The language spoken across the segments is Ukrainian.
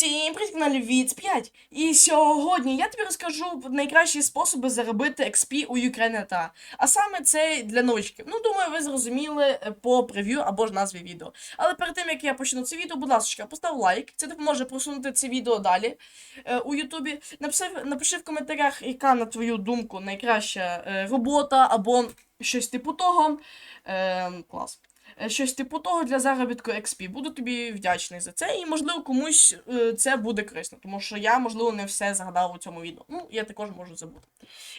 Всім привіт, каналі Віц 5. І сьогодні я тобі розкажу найкращі способи заробити XP у Ukraine А саме це для новичків. Ну, думаю, ви зрозуміли е, по прев'ю або ж назві відео. Але перед тим як я почну це відео, будь ласка, постав лайк. Це допоможе просунути це відео далі е, у Ютубі. Напиши, напиши в коментарях, яка на твою думку найкраща е, робота або щось типу того. Е, клас. Е, Щось типу того для заробітку XP. Буду тобі вдячний за це, і можливо комусь е, це буде корисно, тому що я, можливо, не все згадав у цьому відео. Ну, я також можу забути.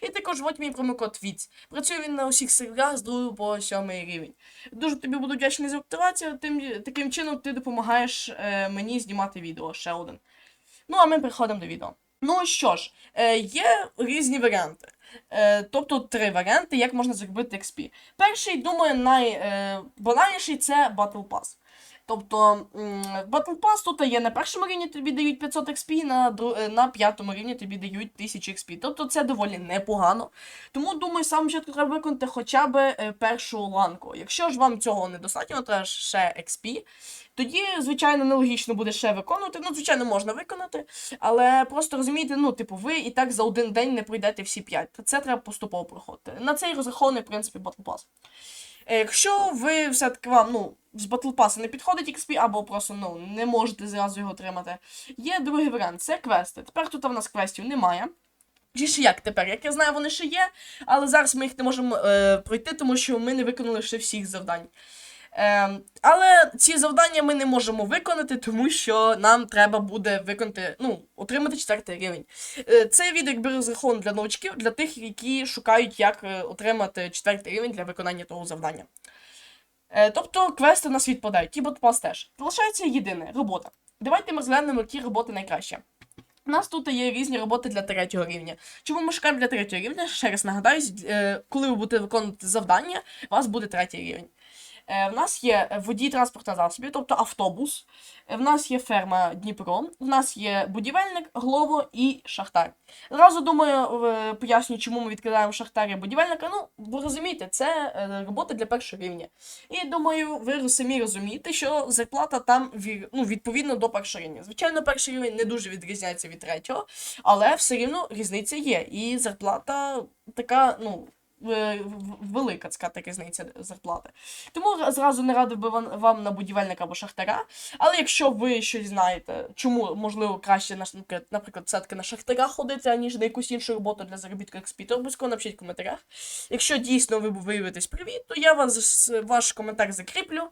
І також от мій промокод VITS. Працює він на усіх серверах з 2 по 7 рівень. Дуже тобі буду вдячний за активацію, тим, таким чином ти допомагаєш е, мені знімати відео ще один. Ну, а ми переходимо до відео. Ну що ж, е, є різні варіанти. Е, тобто три варіанти, як можна зробити XP. Перший, думаю, найбанальніший це Battle Pass. Тобто Battle Pass тут є на першому рівні тобі дають 500 XP, на, е, на п'ятому рівні тобі дають 1000 XP. Тобто це доволі непогано. Тому думаю, саме спочатку треба виконати хоча б е, першу ланку. Якщо ж вам цього недостатньо, то ще XP. Тоді, звичайно, нелогічно буде ще виконувати. Ну, звичайно, можна виконати, але просто розумієте, ну, типу, ви і так за один день не пройдете всі 5. Це треба поступово проходити. На цей розрахований, в принципі, Battle Pass. Е, Якщо ви все-таки вам, ну, з Battle Pass не підходить XP, або просто ну, не можете зразу його отримати, є другий варіант це квести. Тепер тут в нас квестів немає. Чи ж як тепер? Як я знаю, вони ще є, але зараз ми їх не можемо е, пройти, тому що ми не виконали ще всіх завдань. Е, але ці завдання ми не можемо виконати, тому що нам треба буде виконати, ну, отримати четвертий рівень. Е, Це відео якби розрахований для новачків, для тих, які шукають, як е, отримати четвертий рівень для виконання того завдання. Е, Тобто квести у нас відпадають, ті ботпас теж. Залишається єдине робота. Давайте ми розглянемо, які роботи найкраще. У нас тут є різні роботи для третього рівня. Чому ми шукаємо для третього рівня? Ще раз нагадаю, коли ви будете виконувати завдання, у вас буде третій рівень. Е, В нас є водій транспортних засобів, тобто автобус. Е, В нас є ферма Дніпро, в нас є будівельник, Глово і Шахтар. Зразу думаю, е, поясню, чому ми відкидаємо Шахтар і будівельника. Ну, ви розумієте, це робота для першого рівня. І думаю, ви самі розумієте, що зарплата там ну, відповідно до першого рівня. Звичайно, перший рівень не дуже відрізняється від третього, але все рівно різниця є. І зарплата така, ну. Е, Велика така різниця зарплати. Тому зразу не радив би вам, на будівельника або шахтаря. Але якщо ви щось знаєте, чому можливо краще на, наприклад, все-таки на шахтаря ходити, аніж на якусь іншу роботу для заробітку то обов'язково напишіть в коментарях. Якщо дійсно ви виявитесь привіт, то я вас, ваш коментар закріплю,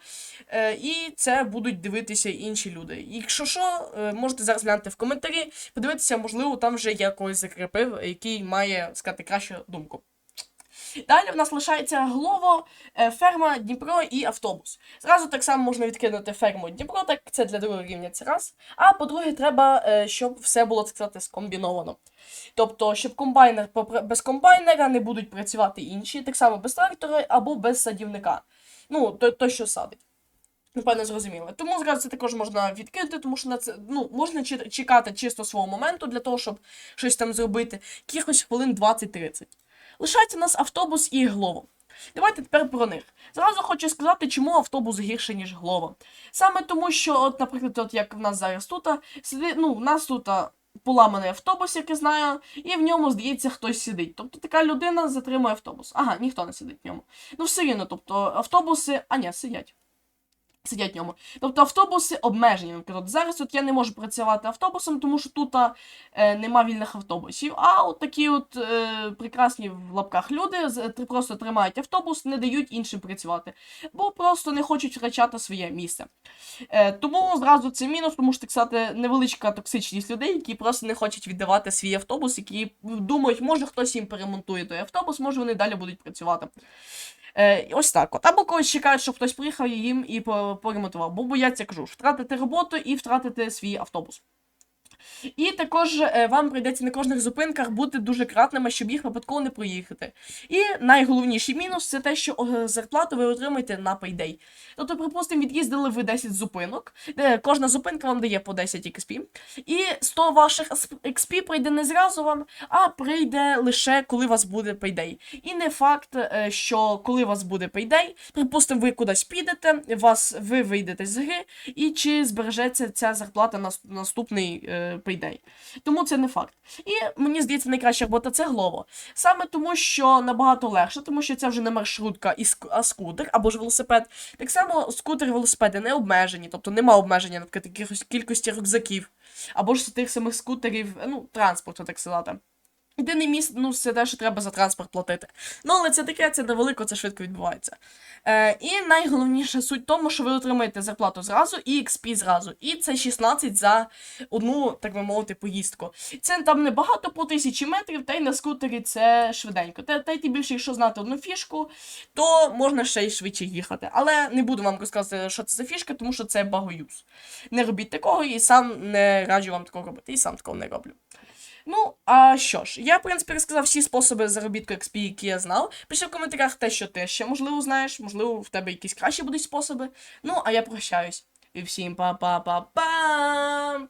е, і це будуть дивитися інші люди. Якщо що, е, можете зараз глянути в коментарі, подивитися, можливо, там вже я когось закріпив, який має сказати кращу думку. Далі в нас лишається Глово, е, ферма Дніпро і автобус. Зразу так само можна відкинути ферму Дніпро, так це для другого рівня це раз. А по-друге, треба, е, щоб все було так сказати скомбіновано. Тобто, щоб комбайнер без комбайнера не будуть працювати інші, так само без трактора або без садівника. Ну, той, той що садить. Напевно, зрозуміло. Тому зразу це також можна відкинути, тому що на це ну, можна чекати чисто свого моменту для того, щоб щось там зробити. Якихось хвилин 20-30. Лишається нас автобус і Глово. Давайте тепер про них. Зразу хочу сказати, чому автобус гірше, ніж Глово. Саме тому, що, от, наприклад, от як в нас зараз тут, сиди, ну, в нас тут поламаний автобус, як я знаю, і в ньому, здається, хтось сидить. Тобто така людина затримує автобус. Ага, ніхто не сидить в ньому. Ну, все рівно, тобто автобуси. А ні, сидять. Сидять в ньому. Тобто автобуси обмежені. Наприклад, зараз от я не можу працювати автобусом, тому що тут е, нема вільних автобусів. А от такі от е, прекрасні в лапках люди тр- просто тримають автобус, не дають іншим працювати, бо просто не хочуть втрачати своє місце. Е, тому зразу це мінус, тому що так сказати, невеличка токсичність людей, які просто не хочуть віддавати свій автобус, які думають, може хтось їм перемонтує той автобус, може вони далі будуть працювати. Е, ось так от. Або когось чекають, щоб хтось приїхав їм і по- поремонтував. Бо бояться, кажу, втратити роботу і втратити свій автобус. І також е, вам прийдеться на кожних зупинках бути дуже кратними, щоб їх випадково не проїхати. І найголовніший мінус це те, що зарплату ви отримаєте на пейдей. Тобто, припустимо, від'їздили ви 10 зупинок, де кожна зупинка вам дає по 10 XP. І 100 ваших XP прийде не зразу вам, а прийде лише коли у вас буде пейдей. І не факт, е, що коли у вас буде пейдей, припустимо, ви кудись підете, вас, ви вийдете з гри, і чи збережеться ця зарплата на наступний е, пейдей. Тому це не факт. І мені здається, найкраща робота це Глово. Саме тому, що набагато легше, тому що це вже не маршрутка, а скутер або ж велосипед. Так само скутер і велосипеди не обмежені, тобто нема обмеження на кількості рюкзаків, або ж тих самих скутерів, ну, транспорту, так сказати. Єдиний міст, ну, це те, що треба за транспорт платити. Ну, але це таке, це невелико, це швидко відбувається. Е, і найголовніша суть в тому, що ви отримаєте зарплату зразу і XP зразу. І це 16 за одну, так би мовити, поїздку. Це там не багато по тисячі метрів, та й на скутері це швиденько. Та, та й тим більше, якщо знати одну фішку, то можна ще й швидше їхати. Але не буду вам розказувати, що це за фішка, тому що це багоюз. Не робіть такого і сам не раджу вам такого робити, і сам такого не роблю. Ну, а що ж, я, в принципі, розказав всі способи заробітку XP, які я знав. Пиши в коментарях те, що ти ще, можливо, знаєш, можливо, в тебе якісь кращі будуть способи. Ну, а я прощаюсь. І всім па-па-па-пам!